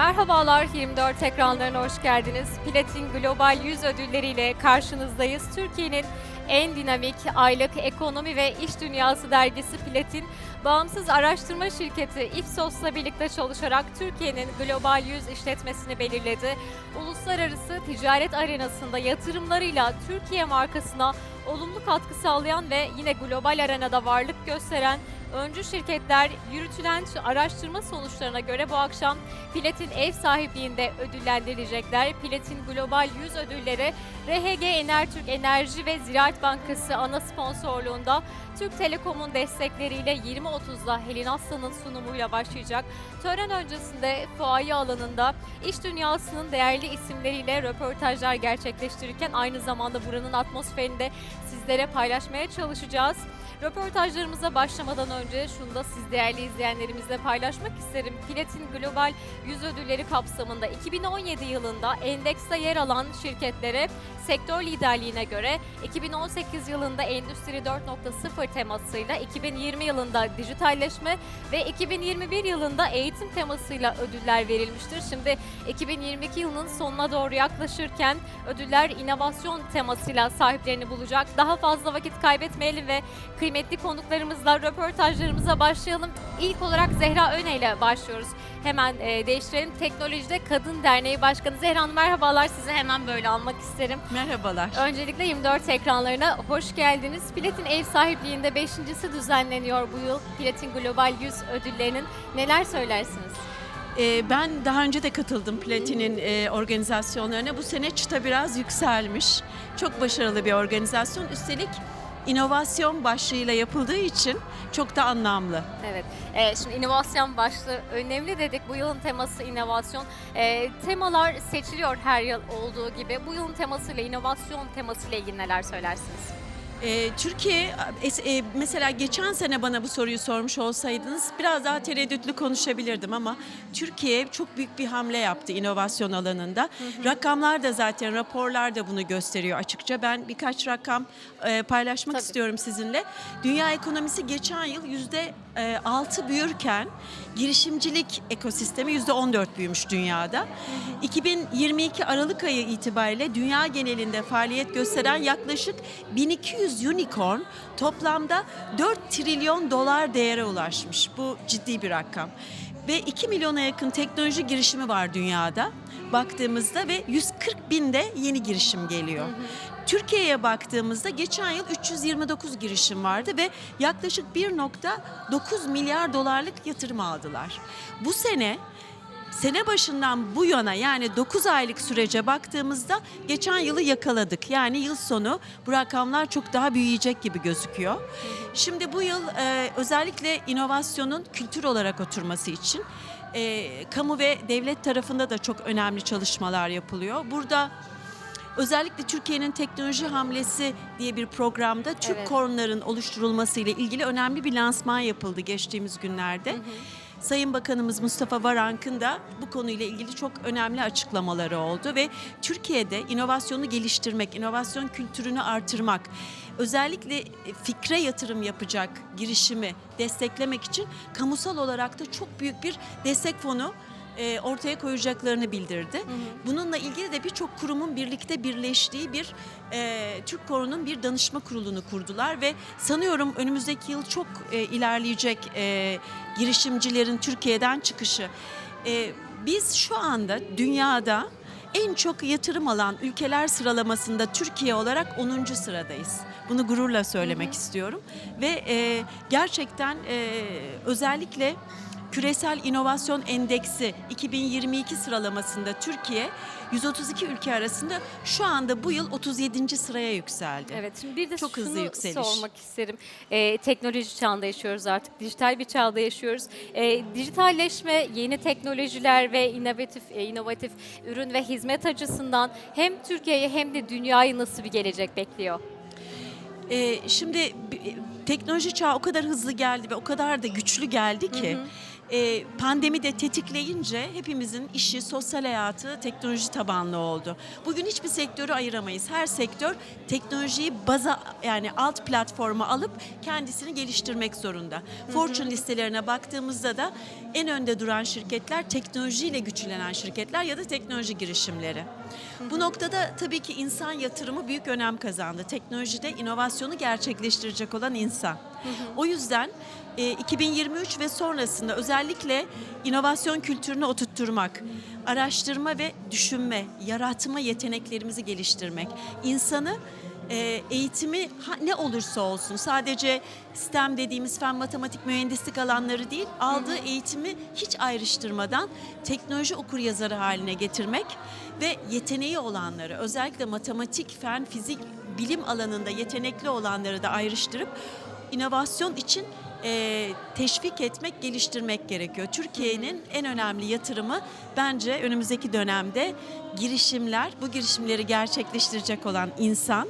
Merhabalar 24 ekranlarına hoş geldiniz. Platin Global 100 ödülleriyle karşınızdayız. Türkiye'nin en dinamik aylık ekonomi ve iş dünyası dergisi Platin, bağımsız araştırma şirketi Ipsos'la birlikte çalışarak Türkiye'nin Global 100 işletmesini belirledi. Uluslararası ticaret arenasında yatırımlarıyla Türkiye markasına olumlu katkı sağlayan ve yine global arenada varlık gösteren öncü şirketler yürütülen araştırma sonuçlarına göre bu akşam Platin ev sahipliğinde ödüllendirilecekler. Platin Global 100 ödülleri RHG Enertürk Enerji ve Ziraat Bankası ana sponsorluğunda Türk Telekom'un destekleriyle 20.30'da Helin Aslan'ın sunumuyla başlayacak. Tören öncesinde fuaye alanında iş dünyasının değerli isimleriyle röportajlar gerçekleştirirken aynı zamanda buranın atmosferini de sizlere paylaşmaya çalışacağız. Röportajlarımıza başlamadan önce şunu da siz değerli izleyenlerimizle paylaşmak isterim. Platin Global 100 ödülleri kapsamında 2017 yılında endekste yer alan şirketlere sektör liderliğine göre 2018 yılında Endüstri 4.0 temasıyla, 2020 yılında dijitalleşme ve 2021 yılında eğitim temasıyla ödüller verilmiştir. Şimdi 2022 yılının sonuna doğru yaklaşırken ödüller inovasyon temasıyla sahiplerini bulacak. Daha fazla vakit kaybetmeyelim ve kıymetli konuklarımızla röportajlarımıza başlayalım. İlk olarak Zehra Öne ile başlıyoruz. Hemen e, değiştirelim. Teknolojide Kadın Derneği Başkanı Zehra Hanım merhabalar. Sizi hemen böyle almak isterim. Merhabalar. Öncelikle 24 ekranlarına hoş geldiniz. Platin ev sahipliğinde 5.si düzenleniyor bu yıl. Platin Global 100 ödüllerinin neler söylersiniz? Ee, ben daha önce de katıldım Platin'in e, organizasyonlarına. Bu sene çıta biraz yükselmiş. Çok başarılı bir organizasyon. Üstelik inovasyon başlığıyla yapıldığı için çok da anlamlı. Evet, e, şimdi inovasyon başlığı önemli dedik. Bu yılın teması inovasyon. E, temalar seçiliyor her yıl olduğu gibi. Bu yılın temasıyla, inovasyon temasıyla ilgili neler söylersiniz? Ee, Türkiye e, mesela geçen sene bana bu soruyu sormuş olsaydınız biraz daha tereddütlü konuşabilirdim ama Türkiye çok büyük bir hamle yaptı inovasyon alanında. Rakamlar da zaten raporlar da bunu gösteriyor açıkça. Ben birkaç rakam e, paylaşmak Tabii. istiyorum sizinle. Dünya ekonomisi geçen yıl yüzde e, altı büyürken girişimcilik ekosistemi yüzde on dört büyümüş dünyada. 2022 Aralık ayı itibariyle dünya genelinde faaliyet gösteren yaklaşık 1200 unicorn toplamda 4 trilyon dolar değere ulaşmış. Bu ciddi bir rakam. Ve 2 milyona yakın teknoloji girişimi var dünyada baktığımızda ve 140 bin de yeni girişim geliyor. Türkiye'ye baktığımızda geçen yıl 329 girişim vardı ve yaklaşık 1.9 milyar dolarlık yatırım aldılar. Bu sene sene başından bu yana yani 9 aylık sürece baktığımızda geçen yılı yakaladık. Yani yıl sonu bu rakamlar çok daha büyüyecek gibi gözüküyor. Şimdi bu yıl e, özellikle inovasyonun kültür olarak oturması için e, kamu ve devlet tarafında da çok önemli çalışmalar yapılıyor. Burada özellikle Türkiye'nin teknoloji hamlesi diye bir programda Türk Evet. kornların oluşturulması ile ilgili önemli bir lansman yapıldı geçtiğimiz günlerde. Sayın Bakanımız Mustafa Varank'ın da bu konuyla ilgili çok önemli açıklamaları oldu ve Türkiye'de inovasyonu geliştirmek, inovasyon kültürünü artırmak, özellikle e, fikre yatırım yapacak girişimi desteklemek için kamusal olarak da çok büyük bir destek fonu e, ortaya koyacaklarını bildirdi. Bununla ilgili de birçok kurumun birlikte birleştiği bir e, Türk Koru'nun bir danışma kurulunu kurdular ve sanıyorum önümüzdeki yıl çok e, ilerleyecek e, girişimcilerin Türkiye'den çıkışı. E, biz şu anda dünyada en çok yatırım alan ülkeler sıralamasında Türkiye olarak 10. sıradayız. Bunu gururla söylemek istiyorum ve e, gerçekten e, özellikle Küresel İnovasyon Endeksi 2022 sıralamasında Türkiye 132 ülke arasında şu anda bu yıl 37. sıraya yükseldi. Evet, şimdi bir de Çok hızlı şunu yükseliş. sormak isterim. E, teknoloji çağında yaşıyoruz artık, dijital bir çağda yaşıyoruz. E, dijitalleşme, yeni teknolojiler ve inovatif e, inovatif ürün ve hizmet açısından hem Türkiye'yi hem de dünyayı nasıl bir gelecek bekliyor? Ee, şimdi teknoloji çağı o kadar hızlı geldi ve o kadar da güçlü geldi ki e, pandemi de tetikleyince hepimizin işi, sosyal hayatı teknoloji tabanlı oldu. Bugün hiçbir sektörü ayıramayız. Her sektör teknolojiyi baza yani alt platforma alıp kendisini geliştirmek zorunda. Fortune listelerine baktığımızda da en önde duran şirketler teknolojiyle güçlenen şirketler ya da teknoloji girişimleri. Bu noktada tabii ki insan yatırımı büyük önem kazandı. Teknolojide inovasyonu gerçekleştirecek olan insan. O yüzden e, 2023 ve sonrasında özellikle inovasyon kültürünü oturtturmak, araştırma ve düşünme, yaratma yeteneklerimizi geliştirmek, insanı e, eğitimi ha- ne olursa olsun sadece STEM dediğimiz fen, matematik, mühendislik alanları değil aldığı eğitimi hiç ayrıştırmadan teknoloji okuryazarı haline getirmek ve yeteneği olanları özellikle matematik, fen, fizik, bilim alanında yetenekli olanları da ayrıştırıp inovasyon için e, teşvik etmek, geliştirmek gerekiyor. Türkiye'nin en önemli yatırımı bence önümüzdeki dönemde girişimler, bu girişimleri gerçekleştirecek olan insan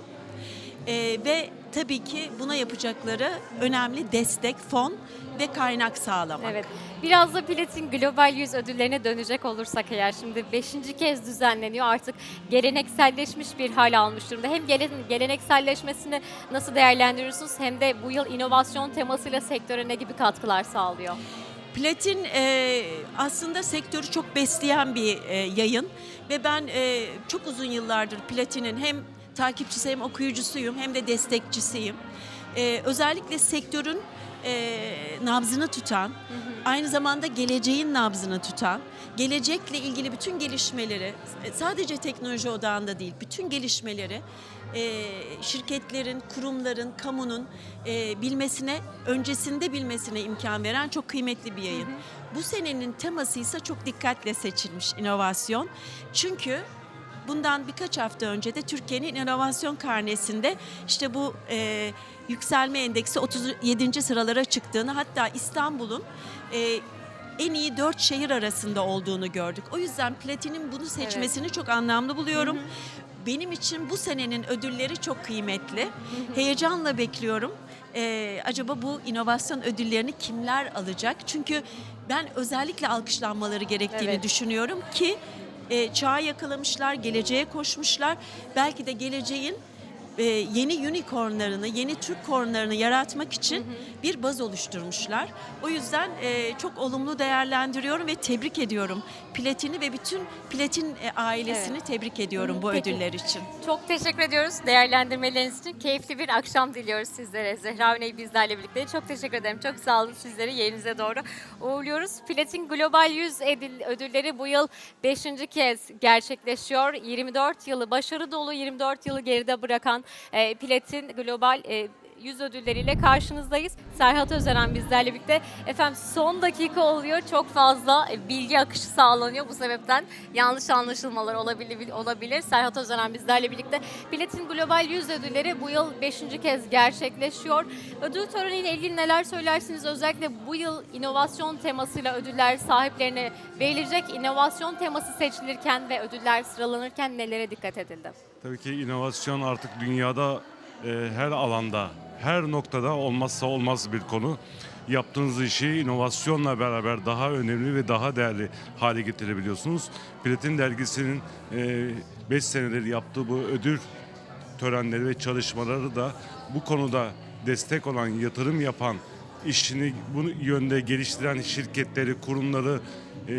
e, ve tabii ki buna yapacakları önemli destek, fon ve kaynak sağlamak. Evet. Biraz da Platin Global 100 ödüllerine dönecek olursak eğer şimdi 5. kez düzenleniyor artık gelenekselleşmiş bir hal almış durumda. Hem gelen, gelenekselleşmesini nasıl değerlendiriyorsunuz hem de bu yıl inovasyon temasıyla sektöre ne gibi katkılar sağlıyor? Platin e, aslında sektörü çok besleyen bir e, yayın ve ben e, çok uzun yıllardır Platin'in hem takipçisi hem okuyucusuyum hem de destekçisiyim. E, özellikle sektörün e, nabzını tutan, aynı zamanda geleceğin nabzını tutan, gelecekle ilgili bütün gelişmeleri e, sadece teknoloji odağında değil, bütün gelişmeleri e, şirketlerin, kurumların, kamunun e, bilmesine, öncesinde bilmesine imkan veren çok kıymetli bir yayın. Bu senenin teması ise çok dikkatle seçilmiş inovasyon. Çünkü bundan birkaç hafta önce de Türkiye'nin inovasyon karnesinde işte bu e, yükselme endeksi 37. sıralara çıktığını hatta İstanbul'un e, en iyi dört şehir arasında olduğunu gördük. O yüzden Platin'in bunu seçmesini çok anlamlı buluyorum. Benim için bu senenin ödülleri çok kıymetli. Heyecanla bekliyorum. Ee, acaba bu inovasyon ödüllerini kimler alacak? Çünkü ben özellikle alkışlanmaları gerektiğini Evet. düşünüyorum ki e, çağı yakalamışlar, geleceğe koşmuşlar. Belki de geleceğin e, yeni unicornlarını, yeni Türk kornlarını yaratmak için bir baz oluşturmuşlar. O yüzden e, çok olumlu değerlendiriyorum ve tebrik ediyorum. Platin'i ve bütün Platin e, ailesini tebrik ediyorum Hı, bu peki. ödüller için. Çok teşekkür ediyoruz değerlendirmeleriniz için. Keyifli bir akşam diliyoruz sizlere. Zehra Öney bizlerle birlikte. Çok teşekkür ederim. Çok sağ olun sizleri yerinize doğru uğurluyoruz. Platin Global 100 edil- ödülleri bu yıl 5. kez gerçekleşiyor. 24 yılı başarı dolu 24 yılı geride bırakan e, Platin Global 100 ödülleriyle karşınızdayız. Serhat Özeren bizlerle birlikte. Efendim son dakika oluyor. Çok fazla bilgi akışı sağlanıyor. Bu sebepten yanlış anlaşılmalar olabilir. olabilir. Serhat Özeren bizlerle birlikte. Platin Global 100 ödülleri bu yıl 5. kez gerçekleşiyor. Ödül töreniyle ilgili neler söylersiniz? Özellikle bu yıl inovasyon temasıyla ödüller sahiplerine verilecek. İnovasyon teması seçilirken ve ödüller sıralanırken nelere dikkat edildi? Tabii ki inovasyon artık dünyada e, her alanda, her noktada olmazsa olmaz bir konu. Yaptığınız işi inovasyonla beraber daha önemli ve daha değerli hale getirebiliyorsunuz. Platin dergisinin 5 senedir yaptığı bu ödül törenleri ve çalışmaları da bu konuda destek olan, yatırım yapan, işini bu yönde geliştiren şirketleri, kurumları e,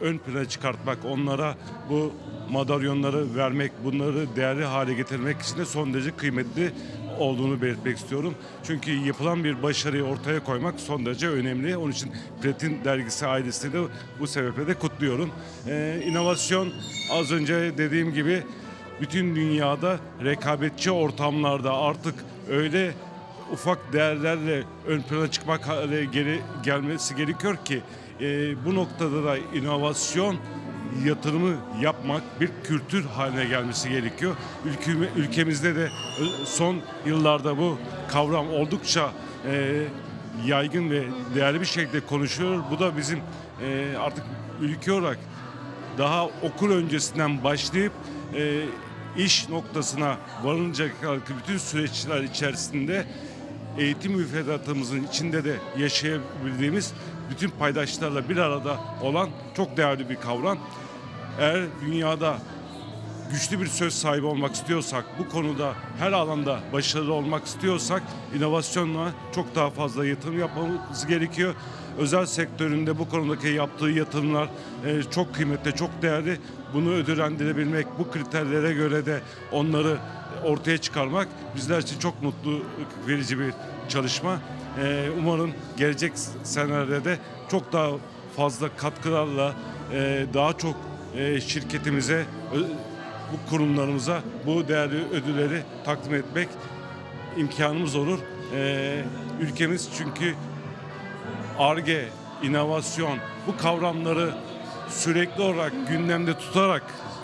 ön plana çıkartmak, onlara bu madalyonları vermek, bunları değerli hale getirmek için de son derece kıymetli olduğunu belirtmek istiyorum. Çünkü yapılan bir başarıyı ortaya koymak son derece önemli. Onun için Platin Dergisi ailesini de bu sebeple de kutluyorum. E, inovasyon az önce dediğim gibi bütün dünyada rekabetçi ortamlarda artık öyle ufak değerlerle ön plana çıkmak hale geri gelmesi gerekiyor ki e, bu noktada da inovasyon yatırımı yapmak bir kültür haline gelmesi gerekiyor. Ülkeme, ülkemizde de e, son yıllarda bu kavram oldukça e, yaygın ve değerli bir şekilde konuşuyor. Bu da bizim e, artık ülke olarak daha okul öncesinden başlayıp e, iş noktasına varılacak bütün süreçler içerisinde eğitim müfredatımızın içinde de yaşayabildiğimiz bütün paydaşlarla bir arada olan çok değerli bir kavram. Eğer dünyada güçlü bir söz sahibi olmak istiyorsak, bu konuda her alanda başarılı olmak istiyorsak inovasyonla çok daha fazla yatırım yapmamız gerekiyor. Özel sektöründe bu konudaki yaptığı yatırımlar e, çok kıymetli, çok değerli. Bunu ödüllendirebilmek, bu kriterlere göre de onları ortaya çıkarmak bizler için çok mutlu verici bir çalışma. E, umarım gelecek senelerde çok daha fazla katkılarla e, daha çok e, şirketimize bu kurumlarımıza bu değerli ödülleri takdim etmek imkanımız olur. Ee, ülkemiz çünkü ARGE, inovasyon bu kavramları sürekli olarak gündemde tutarak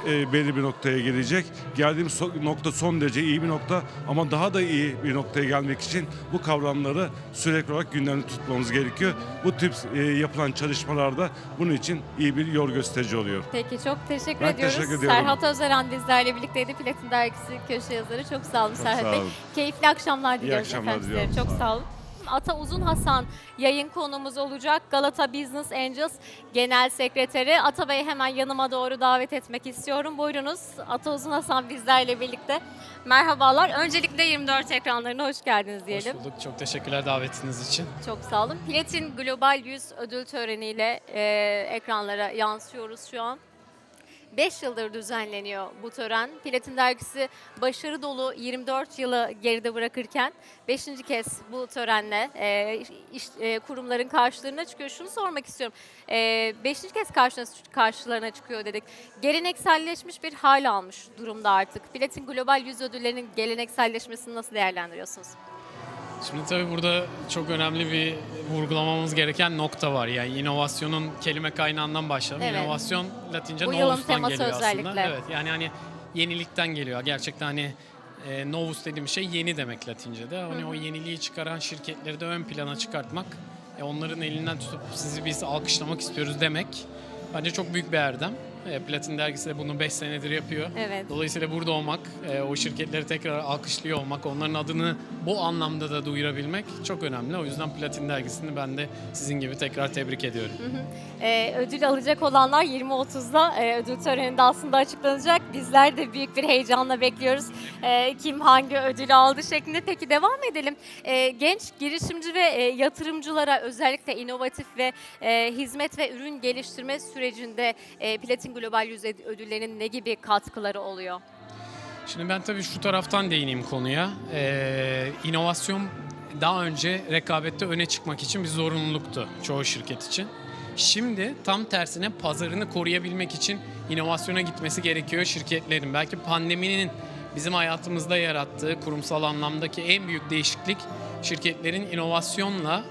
e, belli bir noktaya gelecek. Geldiğimiz so- nokta son derece iyi bir nokta ama daha da iyi bir noktaya gelmek için bu kavramları sürekli olarak gündemde tutmamız gerekiyor. Bu tip e, yapılan çalışmalarda bunun için iyi bir yol gösterici oluyor. Peki çok teşekkür Ben ediyoruz. teşekkür ediyorum. Serhat Özeren bizlerle birlikteydi. Platin Dergisi köşe yazarı. Çok sağ olun Çok Serhat sağ Bey. olun. Keyifli akşamlar diliyoruz akşamlar efendim. Çok sağ olun. Ata Uzun Hasan yayın konumuz olacak. Galata Business Angels Genel Sekreteri. Ata Bey hemen yanıma doğru davet etmek istiyorum. Buyurunuz. Ata Uzun Hasan bizlerle birlikte. Merhabalar. Öncelikle 24 ekranlarına hoş geldiniz diyelim. Hoş bulduk. Çok teşekkürler davetiniz için. Çok sağ olun. Platin Global 100 ödül töreniyle e, ekranlara yansıyoruz şu an. 5 yıldır düzenleniyor bu tören. Platin dergisi başarı dolu 24 yılı geride bırakırken 5. kez bu törenle e, iş, e, kurumların karşılarına çıkıyor. Şunu sormak istiyorum. 5. kez karşına, karşılarına çıkıyor dedik. Gelenekselleşmiş bir hal almış durumda artık. Platin Global 100 ödüllerinin gelenekselleşmesini nasıl değerlendiriyorsunuz? Şimdi tabii burada çok önemli bir vurgulamamız gereken nokta var. Yani inovasyonun kelime kaynağından başlayalım. Evet. İnovasyon Latince Bu yılın novus'tan teması geliyor aslında. özellikle. Evet. Yani hani yenilikten geliyor. Gerçekten hani e, novus dediğim şey yeni demek Latince'de. Hani o yeniliği çıkaran şirketleri de ön plana çıkartmak, e, onların elinden tutup sizi biz alkışlamak istiyoruz demek bence çok büyük bir erdem. E, Platin dergisi de bunu 5 senedir yapıyor. Evet. Dolayısıyla burada olmak, e, o şirketleri tekrar alkışlıyor olmak, onların adını bu anlamda da duyurabilmek çok önemli. O yüzden Platin dergisini ben de sizin gibi tekrar tebrik ediyorum. Ee, ödül alacak olanlar 20.30'da e, ödül töreninde aslında açıklanacak. Bizler de büyük bir heyecanla bekliyoruz. Ee, kim hangi ödülü aldı şeklinde. Peki devam edelim. Ee, genç girişimci ve e, yatırımcılara özellikle inovatif ve e, hizmet ve ürün geliştirme sürecinde e, Platin Global 100 ödüllerinin ne gibi katkıları oluyor? Şimdi ben tabii şu taraftan değineyim konuya. Ee, inovasyon daha önce rekabette öne çıkmak için bir zorunluluktu çoğu şirket için. Şimdi tam tersine pazarını koruyabilmek için inovasyona gitmesi gerekiyor şirketlerin. Belki pandeminin bizim hayatımızda yarattığı kurumsal anlamdaki en büyük değişiklik şirketlerin inovasyonla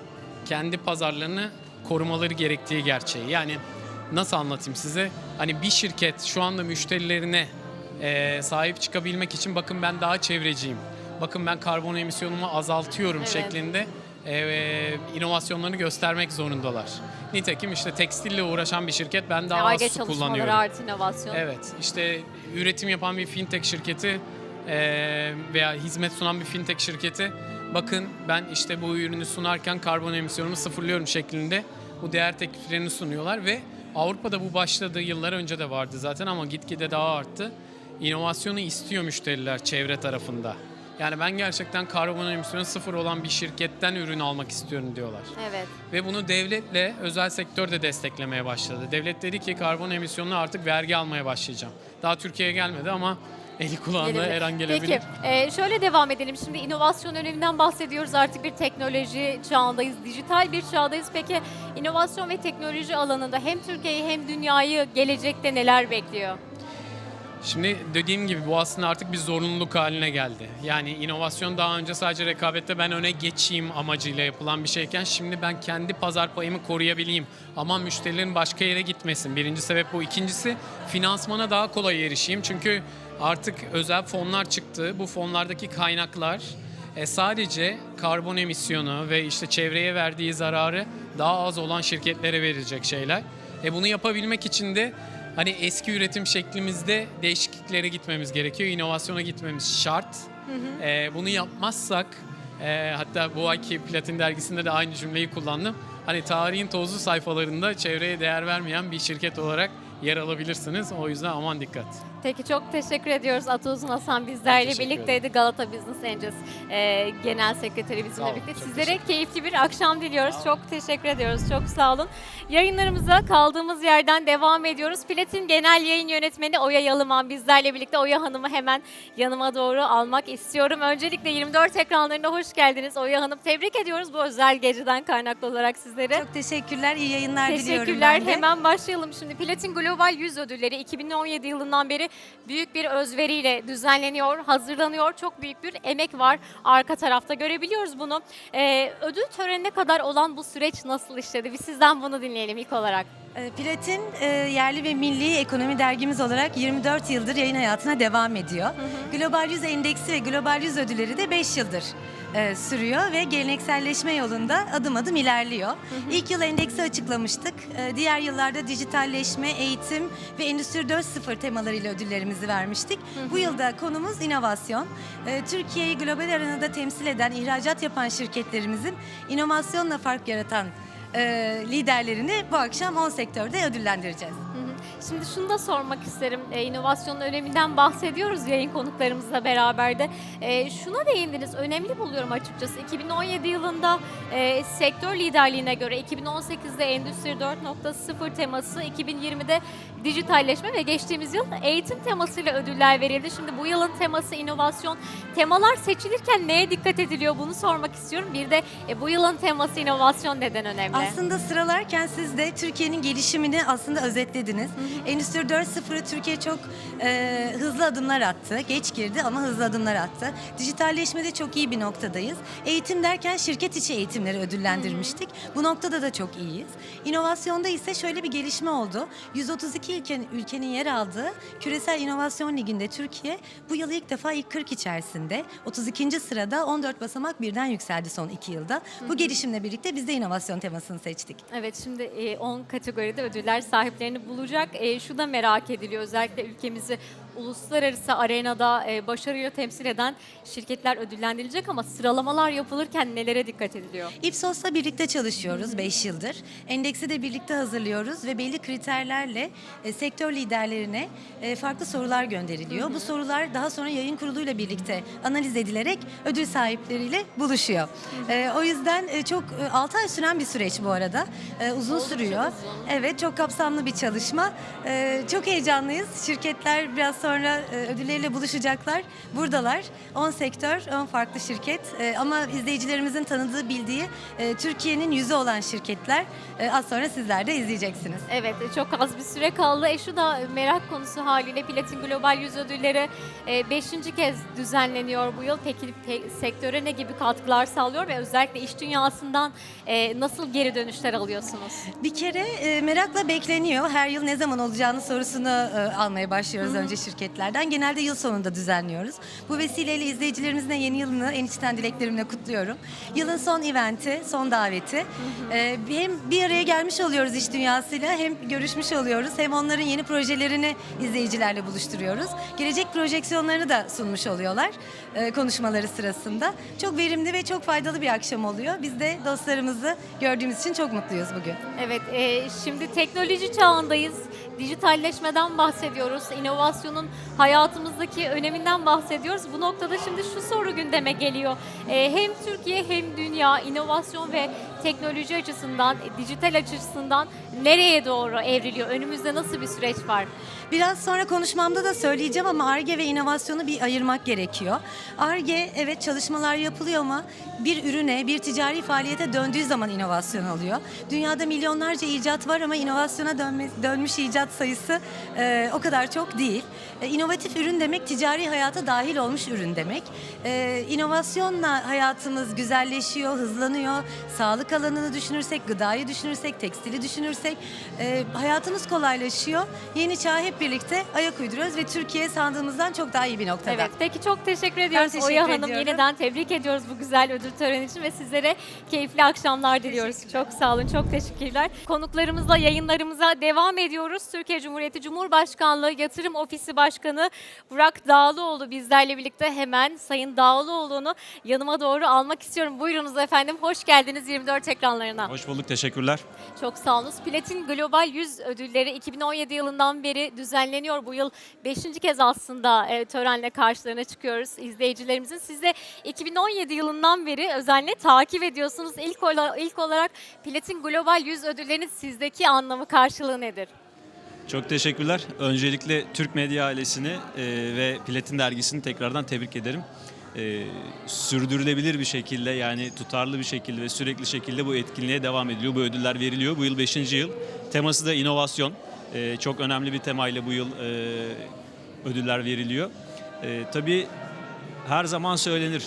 kendi pazarlarını korumaları gerektiği gerçeği. Yani nasıl anlatayım size? Hani bir şirket şu anda müşterilerine e, sahip çıkabilmek için bakın ben daha çevreciyim. Bakın ben karbon emisyonumu azaltıyorum Evet. şeklinde e, inovasyonlarını göstermek zorundalar. Nitekim işte tekstille uğraşan bir şirket ben daha Ar-Ge az su kullanıyorum. artı inovasyon. Evet işte üretim yapan bir fintech şirketi e, veya hizmet sunan bir fintech şirketi bakın ben işte bu ürünü sunarken karbon emisyonumu sıfırlıyorum şeklinde bu değer tekliflerini sunuyorlar ve Avrupa'da bu başladığı yıllar önce de vardı zaten ama gitgide daha arttı. İnovasyonu istiyor müşteriler çevre tarafında. Yani ben gerçekten karbon emisyonu sıfır olan bir şirketten ürün almak istiyorum diyorlar. Evet. Ve bunu devletle özel sektör de desteklemeye başladı. Devlet dedi ki karbon emisyonuna artık vergi almaya başlayacağım. Daha Türkiye'ye gelmedi ama eli kulağında her an gelebilir. Peki e, şöyle devam edelim. Şimdi inovasyon öneminden bahsediyoruz. Artık bir teknoloji çağındayız. Dijital bir çağdayız. Peki inovasyon ve teknoloji alanında hem Türkiye'yi hem dünyayı gelecekte neler bekliyor? Şimdi dediğim gibi bu aslında artık bir zorunluluk haline geldi. Yani inovasyon daha önce sadece rekabette ben öne geçeyim amacıyla yapılan bir şeyken şimdi ben kendi pazar payımı koruyabileyim. Ama müşterilerin başka yere gitmesin. Birinci sebep bu. İkincisi finansmana daha kolay erişeyim. Çünkü artık özel fonlar çıktı. Bu fonlardaki kaynaklar e, sadece karbon emisyonu ve işte çevreye verdiği zararı daha az olan şirketlere verilecek şeyler. E, bunu yapabilmek için de hani eski üretim şeklimizde değişikliklere gitmemiz gerekiyor. İnovasyona gitmemiz şart. E, bunu yapmazsak e, hatta bu ayki Platin dergisinde de aynı cümleyi kullandım. hani tarihin tozlu sayfalarında çevreye değer vermeyen bir şirket olarak yer alabilirsiniz. O yüzden aman dikkat. Peki çok teşekkür ediyoruz Ata Uzun Hasan bizlerle teşekkür birlikteydi. Galata Business Angels e, Genel Sekreteri bizimle olun, birlikte. Sizlere keyifli bir akşam diliyoruz. Çok teşekkür ediyoruz. Çok sağ olun. Yayınlarımıza kaldığımız yerden devam ediyoruz. Platin Genel Yayın Yönetmeni Oya Yalıman bizlerle birlikte. Oya Hanım'ı hemen yanıma doğru almak istiyorum. Öncelikle 24 ekranlarına hoş geldiniz Oya Hanım. Tebrik ediyoruz bu özel geceden kaynaklı olarak sizlere. Çok teşekkürler. iyi yayınlar diliyorum Teşekkürler. ben de. Hemen başlayalım şimdi. Platin Global 100 ödülleri 2017 yılından beri büyük bir özveriyle düzenleniyor, hazırlanıyor. Çok büyük bir emek var arka tarafta görebiliyoruz bunu. Ee, ödül törenine kadar olan bu süreç nasıl işledi? Biz sizden bunu dinleyelim ilk olarak. Ee, Platin e, yerli ve milli ekonomi dergimiz olarak 24 yıldır yayın hayatına devam ediyor. Global 100 Endeksi ve Global 100 ödülleri de 5 yıldır e, sürüyor ve gelenekselleşme yolunda adım adım ilerliyor. İlk yıl endeksi açıklamıştık. E, diğer yıllarda dijitalleşme, eğitim ve Endüstri 4.0 temalarıyla ödüllerimizi vermiştik. Bu yılda konumuz inovasyon. Türkiye'yi global arenada temsil eden, ihracat yapan şirketlerimizin inovasyonla fark yaratan liderlerini bu akşam 10 sektörde ödüllendireceğiz. Hı hı. Şimdi şunu da sormak isterim. Ee, inovasyonun öneminden bahsediyoruz yayın konuklarımızla beraber de. Ee, şuna değindiniz. Önemli buluyorum açıkçası. 2017 yılında e, sektör liderliğine göre 2018'de Endüstri 4.0 teması, 2020'de dijitalleşme ve geçtiğimiz yıl eğitim temasıyla ödüller verildi. Şimdi bu yılın teması inovasyon. Temalar seçilirken neye dikkat ediliyor bunu sormak istiyorum. Bir de e, bu yılın teması inovasyon neden önemli? Aslında sıralarken siz de Türkiye'nin gelişimini aslında özetlediniz. Endüstri 4.0'ı Türkiye çok e, hızlı adımlar attı. Geç girdi ama hızlı adımlar attı. Dijitalleşmede çok iyi bir noktadayız. Eğitim derken şirket içi eğitimleri ödüllendirmiştik. Bu noktada da çok iyiyiz. İnovasyonda ise şöyle bir gelişme oldu. 132 ülkenin, ülkenin yer aldığı Küresel İnovasyon Ligi'nde Türkiye bu yıl ilk defa ilk 40 içerisinde 32. sırada 14 basamak birden yükseldi son 2 yılda. Bu gelişimle birlikte biz de inovasyon temasını seçtik. Evet şimdi e, 10 kategoride ödüller sahiplerini bulacak. E, Şu da merak ediliyor özellikle ülkemizi uluslararası arenada e, başarıyla temsil eden şirketler ödüllendirilecek ama sıralamalar yapılırken nelere dikkat ediliyor? Ipsos'la birlikte çalışıyoruz 5 yıldır. Endeksi de birlikte hazırlıyoruz ve belli kriterlerle e, sektör liderlerine e, farklı sorular gönderiliyor. Bu sorular daha sonra yayın kuruluyla birlikte analiz edilerek ödül sahipleriyle buluşuyor. E, o yüzden e, çok 6 ay süren bir süreç bu arada. E, uzun Oldukça sürüyor. uzun. Evet çok kapsamlı bir çalışma. E, çok heyecanlıyız. Şirketler biraz sonra e, ödülleriyle buluşacaklar. Buradalar. 10 sektör, 10 farklı şirket. E, ama izleyicilerimizin tanıdığı, bildiği e, Türkiye'nin yüzü olan şirketler. Az sonra sizler de izleyeceksiniz. Evet çok az bir süre kaldı. E şu da merak konusu haliyle Platin Global Yüz Ödülleri 5. kez düzenleniyor bu yıl. Peki te- sektöre ne gibi katkılar sağlıyor ve özellikle iş dünyasından nasıl geri dönüşler alıyorsunuz? Bir kere merakla bekleniyor. Her yıl ne zaman olacağını sorusunu almaya başlıyoruz önce şirketlerden. Genelde yıl sonunda düzenliyoruz. Bu vesileyle izleyicilerimizin de yeni yılını en içten dileklerimle kutluyorum. Yılın son eventi, son daveti. E, hem bir araya gelmiş oluyoruz iş dünyasıyla hem görüşmüş oluyoruz. Hem onların yeni projelerini izleyicilerle buluşturuyoruz. Gelecek projeksiyonlarını da sunmuş oluyorlar e, konuşmaları sırasında. Çok verimli ve çok faydalı bir akşam oluyor. Biz de dostlarımızı gördüğümüz için çok mutluyuz bugün. Evet, e, şimdi teknoloji çağındayız. Dijitalleşmeden bahsediyoruz. İnovasyonun hayatımızdaki öneminden bahsediyoruz. Bu noktada şimdi şu soru gündeme geliyor. E, hem Türkiye hem dünya inovasyon ve teknoloji açısından, dijital açısından nereye doğru evriliyor? Önümüzde nasıl bir süreç var? Biraz sonra konuşmamda da söyleyeceğim ama ARGE ve inovasyonu bir ayırmak gerekiyor. ARGE evet çalışmalar yapılıyor ama bir ürüne, bir ticari faaliyete döndüğü zaman inovasyon oluyor. Dünyada milyonlarca icat var ama inovasyona dönme, dönmüş icat sayısı e, o kadar çok değil. E, inovatif ürün demek ticari hayata dahil olmuş ürün demek. E, inovasyonla hayatımız güzelleşiyor, hızlanıyor. Sağlık alanını düşünürsek, gıdayı düşünürsek, tekstili düşünürsek verirsek e, hayatımız kolaylaşıyor. Yeni çağa hep birlikte ayak uyduruyoruz ve Türkiye sandığımızdan çok daha iyi bir noktada. Evet, peki çok teşekkür ediyoruz. teşekkür Oya Hanım ediyorum. yeniden tebrik ediyoruz bu güzel ödül töreni için ve sizlere keyifli akşamlar diliyoruz. Çok sağ olun, çok teşekkürler. Konuklarımızla yayınlarımıza devam ediyoruz. Türkiye Cumhuriyeti Cumhurbaşkanlığı Yatırım Ofisi Başkanı Burak Dağlıoğlu bizlerle birlikte hemen Sayın Dağlıoğlu'nu yanıma doğru almak istiyorum. Buyurunuz efendim, hoş geldiniz 24 ekranlarına. Hoş bulduk, teşekkürler. Çok sağ olunuz. Platin Global 100 ödülleri 2017 yılından beri düzenleniyor. Bu yıl 5. kez aslında e, törenle karşılarına çıkıyoruz izleyicilerimizin. Siz de 2017 yılından beri özenle takip ediyorsunuz. İlk, ola- ilk olarak Platin Global 100 ödüllerinin sizdeki anlamı karşılığı nedir? Çok teşekkürler. Öncelikle Türk Medya ailesini e, ve Platin Dergisi'ni tekrardan tebrik ederim. E, sürdürülebilir bir şekilde yani tutarlı bir şekilde ve sürekli şekilde bu etkinliğe devam ediliyor. Bu ödüller veriliyor. Bu yıl 5. yıl. Teması da inovasyon. E, çok önemli bir temayla bu yıl e, ödüller veriliyor. E, tabii her zaman söylenir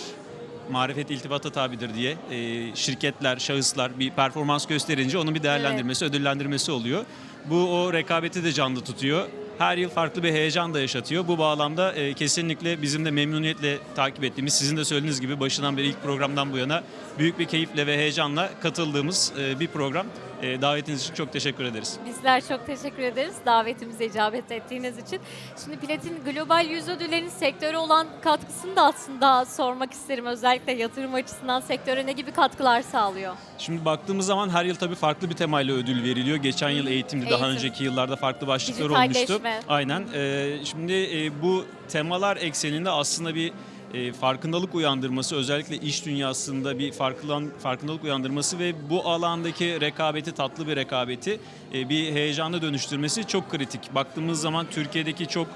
marifet iltifata tabidir diye e, şirketler, şahıslar bir performans gösterince onun bir değerlendirmesi, ödüllendirmesi oluyor. Bu o rekabeti de canlı tutuyor. Her yıl farklı bir heyecan da yaşatıyor. Bu bağlamda e, kesinlikle bizim de memnuniyetle takip ettiğimiz, sizin de söylediğiniz gibi başından beri ilk programdan bu yana büyük bir keyifle ve heyecanla katıldığımız e, bir program. E, davetiniz için çok teşekkür ederiz. Bizler çok teşekkür ederiz davetimize icabet ettiğiniz için. Şimdi Platin Global 100 ödüllerinin sektöre olan katkısını da aslında sormak isterim. Özellikle yatırım açısından sektöre ne gibi katkılar sağlıyor? Şimdi baktığımız zaman her yıl tabii farklı bir temayla ödül veriliyor. Geçen yıl eğitimdi, daha Eğitim. önceki yıllarda farklı başlıklar olmuştu. Aynen. Ee, şimdi e, bu temalar ekseninde aslında bir e, farkındalık uyandırması, özellikle iş dünyasında bir farkılan, farkındalık uyandırması ve bu alandaki rekabeti, tatlı bir rekabeti e, bir heyecana dönüştürmesi çok kritik. Baktığımız zaman Türkiye'deki çok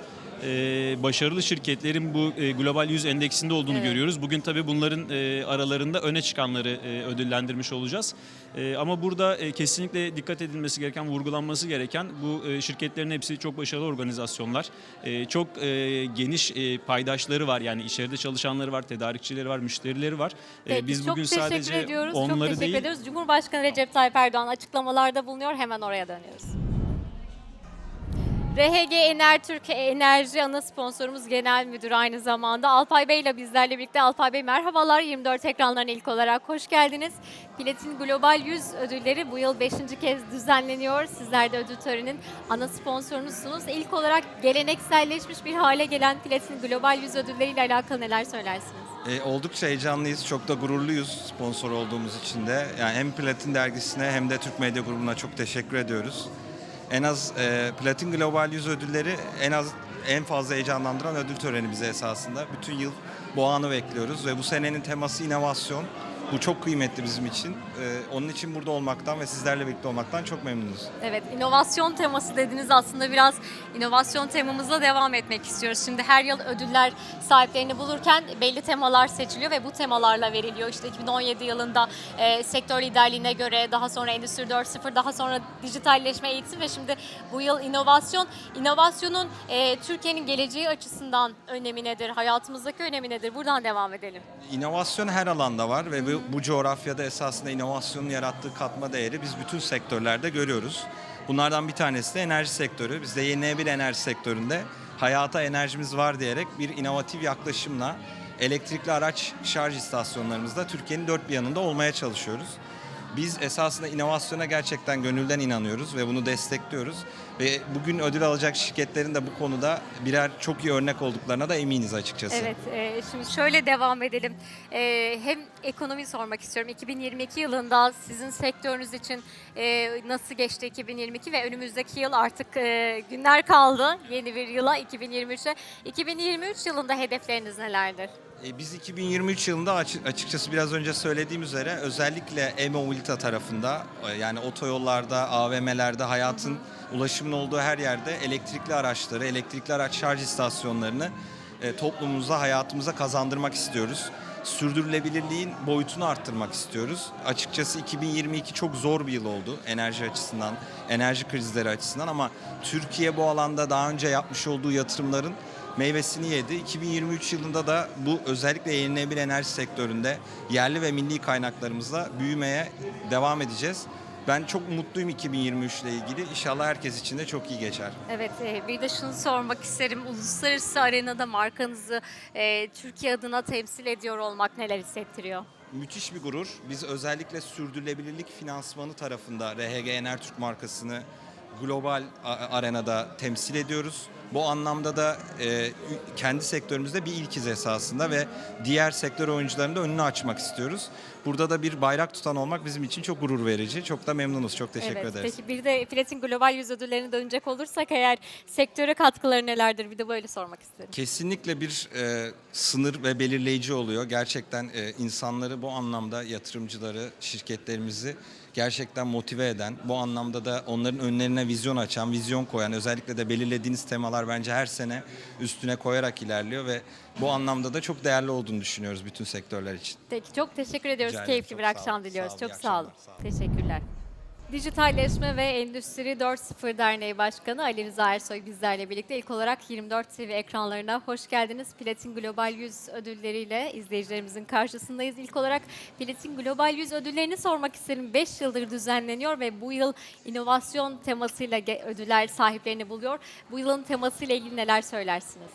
e, başarılı şirketlerin bu e, Global 100 endeksinde olduğunu Evet. görüyoruz. Bugün tabii bunların e, aralarında öne çıkanları e, ödüllendirmiş olacağız. E, ama burada e, kesinlikle dikkat edilmesi gereken, vurgulanması gereken bu e, şirketlerin hepsi çok başarılı organizasyonlar. E, çok e, geniş e, paydaşları var. Yani içeride çalışanları var, tedarikçileri var, müşterileri var. E, Peki, biz çok bugün sadece ediyoruz. Çok onları teşekkür değil, ediyoruz. Cumhurbaşkanı Recep Tayyip Erdoğan açıklamalarda bulunuyor. Hemen oraya dönüyoruz. RHG Enertürk Enerji ana sponsorumuz Genel Müdür aynı zamanda Alpay Bey ile bizlerle birlikte. Alpay Bey merhabalar 24 ekranlarına ilk olarak hoş geldiniz. Platin Global 100 ödülleri bu yıl 5. kez düzenleniyor. Sizler de ödül töreninin ana sponsorunuzsunuz. İlk olarak gelenekselleşmiş bir hale gelen Platin Global 100 ödülleri ile alakalı neler söylersiniz? E, oldukça heyecanlıyız, çok da gururluyuz sponsor olduğumuz için de. Yani hem Platin dergisine hem de Türk Medya Grubu'na çok teşekkür ediyoruz. En az e, Platin Global 100 ödülleri en az en fazla heyecanlandıran ödül töreni bize esasında. Bütün yıl bu anı bekliyoruz ve bu senenin teması inovasyon. Bu çok kıymetli bizim için. E, onun için burada olmaktan ve sizlerle birlikte olmaktan çok memnunuz. Evet, inovasyon teması dediniz aslında biraz inovasyon temamızla devam etmek istiyoruz. Şimdi her yıl ödüller sahiplerini bulurken belli temalar seçiliyor ve bu temalarla veriliyor. İşte 2017 yılında e, sektör liderliğine göre, daha sonra Endüstri 4.0, daha sonra dijitalleşme eğitim ve şimdi bu yıl inovasyon. İnovasyonun e, Türkiye'nin geleceği açısından önemi nedir? Hayatımızdaki önemi nedir? Buradan devam edelim. İnovasyon her alanda var ve bu, bu coğrafyada esasında inovasyonun yarattığı katma değeri biz bütün sektörlerde görüyoruz. Bunlardan bir tanesi de enerji sektörü. Biz de yenilenebilir enerji sektöründe hayata enerjimiz var diyerek bir inovatif yaklaşımla elektrikli araç şarj istasyonlarımızda Türkiye'nin dört bir yanında olmaya çalışıyoruz. Biz esasında inovasyona gerçekten gönülden inanıyoruz ve bunu destekliyoruz. Ve bugün ödül alacak şirketlerin de bu konuda birer çok iyi örnek olduklarına da eminiz açıkçası. Evet, e, şimdi şöyle devam edelim. E, hem ekonomi sormak istiyorum. 2022 yılında sizin sektörünüz için e, nasıl geçti 2022 ve önümüzdeki yıl artık e, günler kaldı yeni bir yıla 2023'e. 2023 yılında hedefleriniz nelerdir? E, Biz 2023 yılında açı- açıkçası biraz önce söylediğim üzere özellikle e-mobilite tarafında e, yani otoyollarda, AVM'lerde hayatın ulaşımın olduğu her yerde elektrikli araçları, elektrikli araç şarj istasyonlarını e, toplumumuza, hayatımıza kazandırmak istiyoruz. Sürdürülebilirliğin boyutunu arttırmak istiyoruz. Açıkçası 2022 çok zor bir yıl oldu enerji açısından, enerji krizleri açısından ama Türkiye bu alanda daha önce yapmış olduğu yatırımların meyvesini yedi. 2023 yılında da bu özellikle yenilenebilir enerji sektöründe yerli ve milli kaynaklarımızla büyümeye devam edeceğiz. Ben çok mutluyum 2023 ile ilgili. İnşallah herkes için de çok iyi geçer. Evet, e, bir de şunu sormak isterim. Uluslararası arenada markanızı e, Türkiye adına temsil ediyor olmak neler hissettiriyor? Müthiş bir gurur. Biz özellikle sürdürülebilirlik finansmanı tarafında RHG Enertürk markasını global arenada temsil ediyoruz. Bu anlamda da e, kendi sektörümüzde bir ilkiz esasında ve diğer sektör oyuncularının da önünü açmak istiyoruz. Burada da bir bayrak tutan olmak bizim için çok gurur verici. Çok da memnunuz. Çok teşekkür evet, ederiz. Peki bir de Platin Global Yüz Ödülleri'ne dönecek olursak eğer sektöre katkıları nelerdir? Bir de böyle sormak isterim. Kesinlikle bir e, sınır ve belirleyici oluyor. Gerçekten e, insanları bu anlamda yatırımcıları, şirketlerimizi gerçekten motive eden, bu anlamda da onların önlerine vizyon açan, vizyon koyan, özellikle de belirlediğiniz temalar bence her sene üstüne koyarak ilerliyor ve bu anlamda da çok değerli olduğunu düşünüyoruz bütün sektörler için. Peki çok teşekkür ediyoruz. Rica ederim. Keyifli Çok bir sağ akşam olun. diliyoruz. Sağ olun, çok iyi sağ olun. akşamlar. Sağ olun. Teşekkürler. Dijitalleşme ve Endüstri 4.0 Derneği Başkanı Ali Rıza Ersoy bizlerle birlikte ilk olarak 24 TV ekranlarına hoş geldiniz. Platin Global 100 ödülleriyle izleyicilerimizin karşısındayız. İlk olarak Platin Global 100 ödüllerini sormak isterim. 5 yıldır düzenleniyor ve bu yıl inovasyon temasıyla ödüller sahiplerini buluyor. Bu yılın temasıyla ilgili neler söylersiniz?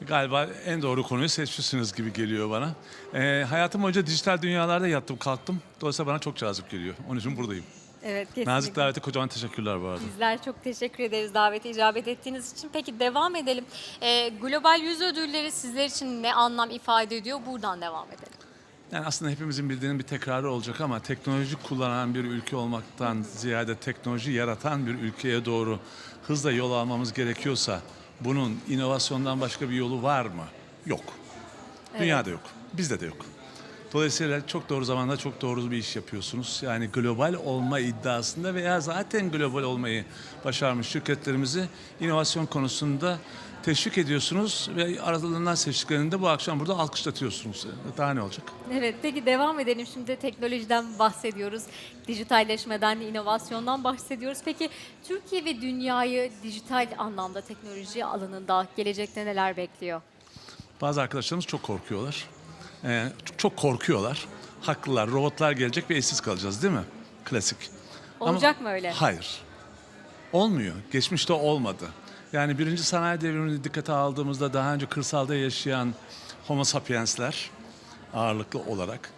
Galiba en doğru konuyu seçmişsiniz gibi geliyor bana. Ee, hayatım boyunca dijital dünyalarda yattım kalktım. Dolayısıyla bana çok cazip geliyor. Onun için buradayım. Evet kesinlikle. Nazik davete kocaman teşekkürler bu arada. Bizler çok teşekkür ederiz davete icabet ettiğiniz için. Peki devam edelim. Ee, Global Yüz Ödülleri sizler için ne anlam ifade ediyor? Buradan devam edelim. Yani aslında hepimizin bildiğinin bir tekrarı olacak ama teknoloji kullanan bir ülke olmaktan ziyade teknoloji yaratan bir ülkeye doğru hızla yol almamız gerekiyorsa bunun inovasyondan başka bir yolu var mı? Yok. Dünyada yok. Bizde de yok. Dolayısıyla çok doğru zamanda çok doğru bir iş yapıyorsunuz. Yani global olma iddiasında veya zaten global olmayı başarmış şirketlerimizi inovasyon konusunda teşvik ediyorsunuz ve aralarından seçtiklerini de bu akşam burada alkışlatıyorsunuz. Daha ne olacak? Evet peki devam edelim. Şimdi teknolojiden bahsediyoruz. Dijitalleşmeden, inovasyondan bahsediyoruz. Peki Türkiye ve dünyayı dijital anlamda teknoloji alanında gelecekte neler bekliyor? Bazı arkadaşlarımız çok korkuyorlar. Ee, çok- korkuyorlar. Haklılar. Robotlar gelecek ve işsiz kalacağız değil mi? Klasik. Ama- Olacak mı öyle? Hayır. Olmuyor. Geçmişte olmadı. Yani birinci sanayi devrimini dikkate aldığımızda daha önce kırsalda yaşayan homo sapiensler ağırlıklı olarak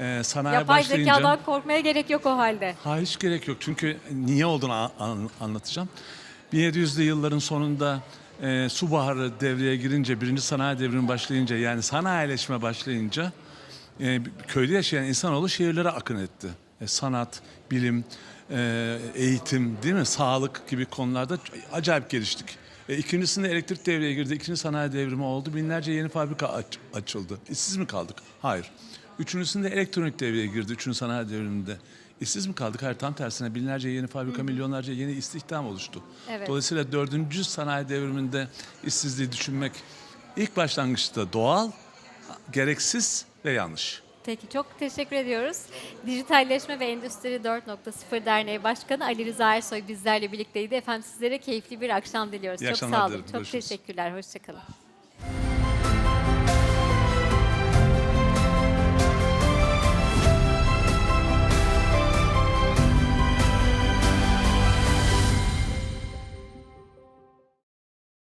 e, sanayi Yapay başlayınca... zekadan korkmaya gerek yok o halde. Hayır hiç gerek yok. Çünkü niye olduğunu an- anlatacağım. 1700'lü yılların sonunda e, su baharı devreye girince, birinci sanayi devrimi başlayınca yani sanayileşme başlayınca e, köyde yaşayan insanoğlu şehirlere akın etti. E, sanat, bilim, e, eğitim değil mi? Sağlık gibi konularda acayip geliştik. E, ikincisinde elektrik devreye girdi. İkinci sanayi devrimi oldu. Binlerce yeni fabrika aç- açıldı. İşsiz mi kaldık? Hayır. Üçüncüsünde elektronik devreye girdi. Üçüncü sanayi devriminde. İşsiz mi kaldık? Hayır tam tersine binlerce yeni fabrika, milyonlarca yeni istihdam oluştu. Evet. Dolayısıyla dördüncü sanayi devriminde işsizliği düşünmek ilk başlangıçta doğal, gereksiz ve yanlış. Peki çok teşekkür ediyoruz. Dijitalleşme ve Endüstri 4.0 Derneği Başkanı Ali Rıza Ersoy bizlerle birlikteydi. Efendim sizlere keyifli bir akşam diliyoruz. İyi çok sağ olun. dilerim. Çok Görüşürüz. teşekkürler. Hoşçakalın.